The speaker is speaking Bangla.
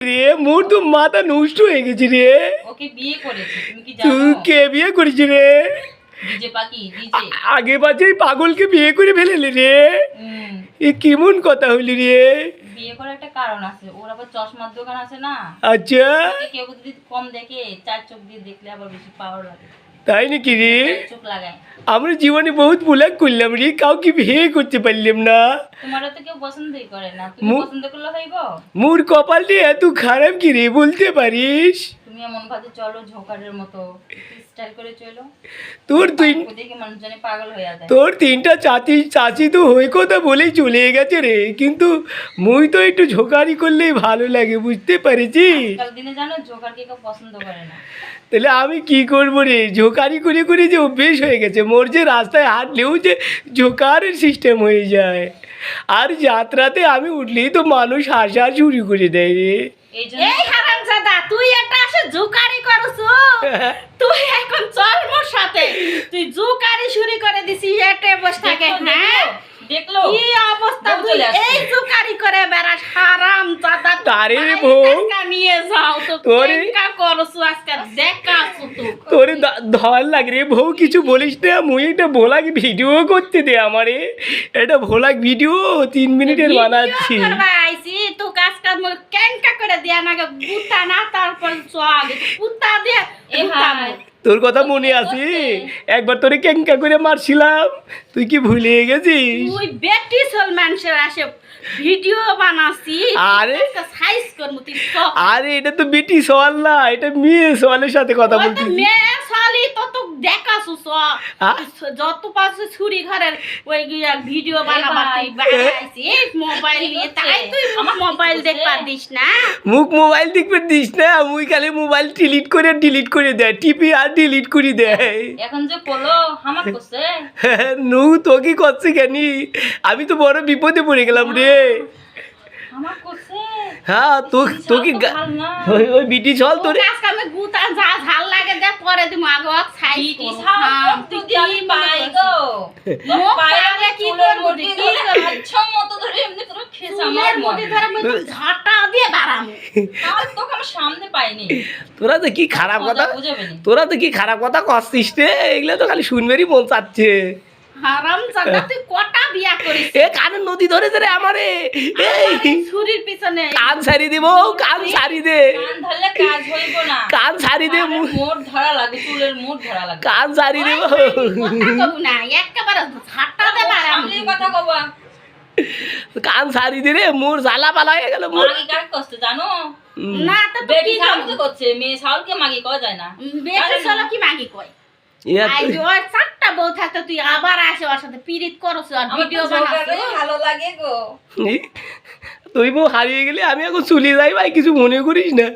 রে মোর তো মাথা নষ্ট হয়ে গেছে রে। ওকে বিয়ে করেছে তুমি কি তুই জানো? কে বিয়ে করেছি রে? ডিজে পাখি ডিজে। আগে বাজে পাগলকে বিয়ে করে ফেলেলি রে। এ কেমন কথা হইলি রে? বিয়ে করার একটা কারণ আছে ওর আবার চশমার দোকান আছে না? আচ্ছা। কেউ যদি কম দেখে চার চোখ দিয়ে দেখলে আবার বেশি পাওয়ার লাগে। তাই নাকি রে? আমরা জীবনে বহুত ভুলাক করলাম রে কাউকে বিয়ে করতে পারলাম না। মোর কপালটি এত খারাপ কি রে বলতে পারিস? তুমি এমন ভাবে চলো ঝোকারের মতো স্টাইল করে চলো। তোর তিন দেখে মানুষজনে পাগল হয়ে যায়। তোর তিনটা চাচি চাচি তো হয়ে কথা বলেই চলে গেছে রে কিন্তু মুই তো একটু ঝোকারি করলেই ভালো লাগে বুঝতে পারিছিস? আজকাল দিনে জানো ঝোকারকে কেউ পছন্দ করে না। তাহলে আমি কি করব রে? ঝোকারি করে করে যে অভ্যেস হয়ে গেছে মোর যে রাস্তায় হাঁটলেও যে ঝোকারের সিস্টেম হয়ে যায়। আর যাত্রাতে আমি উঠলেই তো মানুষ হাসা শুরু করে দেয় রে। এই জন্য এই হারামজাদা তুই এটা আসে জুকারি করছু তুই এখন চল মোর সাথে। তুই জুকারি শুরু করে দিছি এটে বসে থাকে হ্যাঁ? দেখল কি অবস্থা তুই। এই জুকারি করে বেড়াস হারাম জাদা। তারে বউ। নিয়ে যাও তো তোরে- কেঙ্কা করছু আজকে দেখাছু তুই তোর ধর লাগে রে বউ কিছু বলিস না মুই একটা ভোলাক ভিডিও করতে দে আমারে। এটা ভোলাক ভিডিও তিন মিনিটের বানাচ্ছি। আইছি তো কাজ কাজ মোর কেঙ্কা করে দিয়া নাগে গুতা না তারপর চল গুতা দিয়ে। তোর কথা মনে আছে? একবার তোরে কেঙ্কা করে মারছিলাম। তুই কি ভুলে গেছিস? তুই বেটি চল মানুষের আসে ভিডিও বানাসি। আরে? সাইজ করব তুই আরে এটা তো বেটি সওয়াল না এটা মেয়ে সওয়ালের সাথে কথা বলছিস মেয়ে তো তো আ? যত পাশে ছুরি ঘরের ওই ভিডিও মোবাইল নিয়ে তাই তুই মোবাইল কি দিস না? মুখ মোবাইল দেখবে দিস না মুই খালি মোবাইল ডিলিট করে ডিলিট করে দেয় টিপি আর ডিলিট করে দেয়। এখন যে করছে নু তো কি করছে কেনি? আমি তো বড় বিপদে পড়ে গেলাম রে। হ্যাঁ তো তো কি ওই ওই বিটি চল তোর আজকে আমি গুতা যা ঝাল লাগে দে পরে দিমু। আগে বিটি সাপ তুই পাই গো। পাগলে কি করব? মুঠি তুই? ধরে ধরে এমনি করে আমার ধরে আমি তো ঝাঁটা দিয়ে কাল তোকে আমার সামনে পাইনি। তোরা তো কি খারাপ কথা মজা বুঝাবে নি তোরা তো কি খারাপ কথা করছিস রে এগুলো তো খালি শুনবেরই মন চাচ্ছে হারাম জাদা তুই কটা বিয়া করিস এ কানে নদী ধরেছে রে আমারে। এই। ছুরির পিছনে। কান সারি দিব কান সারি দে। কান ধরলে কাজ হইব না। কান সারি দে কানের মু- মোট ধরা লাগে চুলের মোট ধরা লাগে। কান সারি দেব। কথা কবু না একেবারে দে বাড়ামু সামনে কথা কবা। কান সারি দে রে মোর জ্বালা পালা হয়ে গেল মোর মাগি কাজ করছে জানো? না তো বেটি সাউল করছে মেয়ে সাউলকে মাগি কওয়া যায় না। বেটি চলো কি মাগি কয়। ইয়া আই চারটা বউ থাকতে তুই আবার আসে ওর সাথে পিরিত করছ আর ভিডিও তো বানাস। ভালো লাগে গো। তুই বউ হারিয়ে গেলে আমি এখন চলে যাই ভাই কিছু মনে করিস না।